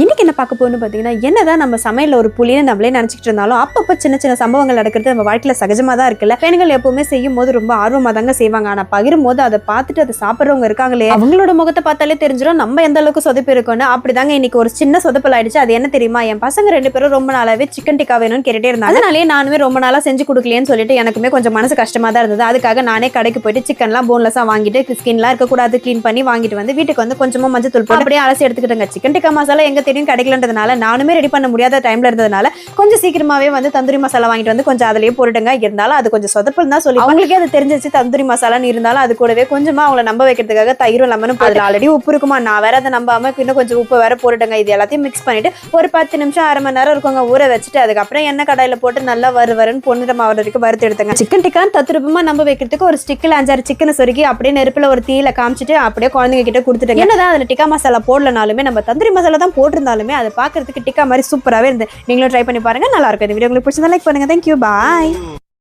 இன்றைக்கி என்ன பார்க்க போகணும்னு பார்த்தீங்கன்னா என்னதான் நம்ம சமையலில் ஒரு புளின்னு நம்மளே நினச்சிக்கிட்டு இருந்தாலும் அப்பப்போ சின்ன சின்ன சம்பவங்கள் நடக்கிறது நம்ம வாழ்க்கையில் சகஜமாக தான் இருக்குல்ல. பெண்கள் எப்போவுமே செய்யும் போது ரொம்ப ஆர்வமாக தாங்க செய்வாங்க. ஆனால் பகிரும் போது அதை பார்த்துட்டு அதை சாப்பிட்றவங்க இருக்காங்களே அவங்களோட முகத்தை பார்த்தாலே தெரிஞ்சிடும் நம்ம எந்த அளவுக்கு சொதப்பு இருக்கோம்னு. அப்படிதாங்க இன்னைக்கு ஒரு சின்ன சொதப்பல் ஆயிடுச்சு. அது என்ன தெரியுமா? என் பசங்க ரெண்டு பேரும் ரொம்ப நாளாவே சிக்கன் டிக்கா வேணும்னு கேட்டுட்டே இருந்தாங்க. அதனாலே நானுமே ரொம்ப நாளாக செஞ்சு கொடுக்கலையேன்னு சொல்லிட்டு எனக்குமே கொஞ்சம் மனசு கஷ்டமாக தான் இருந்தது. அதுக்காக நானே கடைக்கு போயிட்டு சிக்கன்லாம் போன்லெஸ்ஸாக வாங்கிட்டு ஸ்கின்லாம் இருக்கக்கூடாது க்ளீன் பண்ணி வாங்கிட்டு வந்து வீட்டுக்கு வந்து கொஞ்சமாக மஞ்சள் தூள் அப்படியே அலசி எடுத்துக்கிட்டேங்க. சிக்கன் டிக்கா மசாலா எங்க தெரியும் கிடைக்கலன்றதுனால நானுமே ரெடி பண்ண முடியாத டைம்ல இருந்ததுனால கொஞ்சம் சீக்கிரமாவே வந்து தந்தூரி மசாலா வாங்கிட்டு வந்து கொஞ்சம் அதுலயே போட்டுட்டுங்க இருந்தாலும் அது கொஞ்சம் சொதப்பல் தான் சொல்லி அவங்களுக்கே அது தெரிஞ்சிச்சு தந்தூரி மசாலான்னு இருந்தாலும் அது கூடவே கொஞ்சமா அவங்கள நம்ப வைக்கிறதுக்காக தயிரும் லெமனும் அதுல ஆல்ரெடி உப்பு இருக்குமா? நான் வேற அதை நம்பாம இன்னும் கொஞ்சம் உப்பு வேற போட்டுட்டேங்க இது எல்லாத்தையும் மிக்ஸ் பண்ணிட்டு ஒரு பத்து நிமிஷம் அரை மணி நேரம் இருக்குங்க. ஊற வச்சுட்டு அதுக்கப்புறம் எண்ணெய் கடாயில போட்டு நல்லா வறு வருன்னு பொன்னிறம் ஆகிற வரைக்கும் வறுத்து எடுத்தேங்க. சிக்கன் டிக்கான் தத்துரூபமா நம்ப வைக்கிறதுக்கு ஒரு ஸ்டிக்கில் அஞ்சாறு சிக்கனை சொருகி அப்படியே நெருப்புல ஒரு தீயில காமிச்சிட்டு அப்படியே குழந்தைங்க கிட்ட கொடுத்துட்டேங்க என்னதான் அதுல டிக்கா மசாலா போடலனாலுமே நம்ம தந்தூரி மசாலா தான் போட்டிருந்தாலுமே அதை பார்க்கறதுக்கு டிக்கா மாதிரி சூப்பராகவே இருந்து நீங்களும் ட்ரை பண்ணி பாருங்கள் நல்லா இருக்கும். இந்த வீடியோ உங்களுக்கு பிடிச்சிருந்தா லைக் பண்ணுங்கள் தேங்க்யூ பாய்